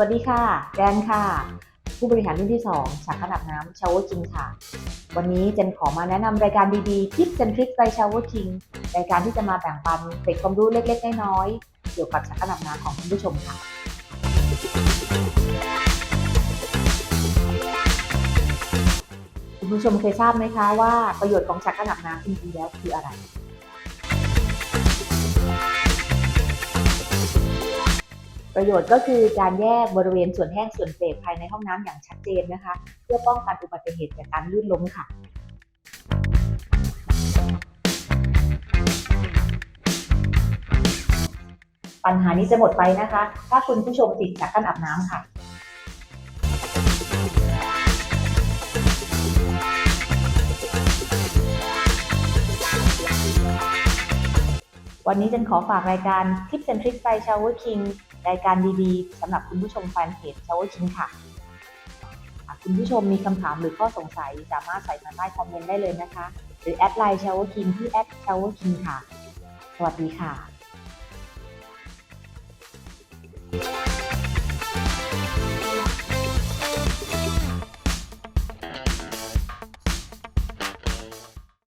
วัสดีค่ะ แดนค่ะ ผู้บริหารรุ่นที่2ฉากขนาบน้ำชาวเวอร์คิงค่ะ วันนี้เจนขอมาแนะนำรายการดีๆทิปเซนทริกไปชาวเวอร์คิง รายการที่จะมาแบ่งปันเกร็ดความรู้เล็กๆ น้อยๆ เกี่ยวกับฉากขนาบน้ำของคุณผู้ชมค่ะ คุณผู้ชมเคยทราบไหมคะว่าประโยชน์ของฉากขนาบน้ำจริงๆแล้วคืออะไร ประโยชน์ก็คือการแยกบริเวณส่วนแห้งส่วนเปียกภายในห้องน้ำอย่างชัดเจนนะคะ เพื่อป้องกันอุบัติเหตุจากการลื่นล้มค่ะปัญหานี้จะหมดไปนะคะ ถ้าคุณผู้ชมติดจากการอาบน้ำค่ะ วันนี้จันขอฝากรายการทิปเซนทริกไปชาวเวอร์คิงรายการดีๆสำหรับคุณผู้ชมแฟนเพจชาวเวอร์คิงค่ะหากคุณผู้ชมมีคำถามหรือข้อสงสัย สามารถใส่มาใต้คอมเมนต์ได้เลยนะคะ หรือแอดไลน์ชาวเวอร์คิงที่ @shower king ค่ะ สวัสดีค่ะ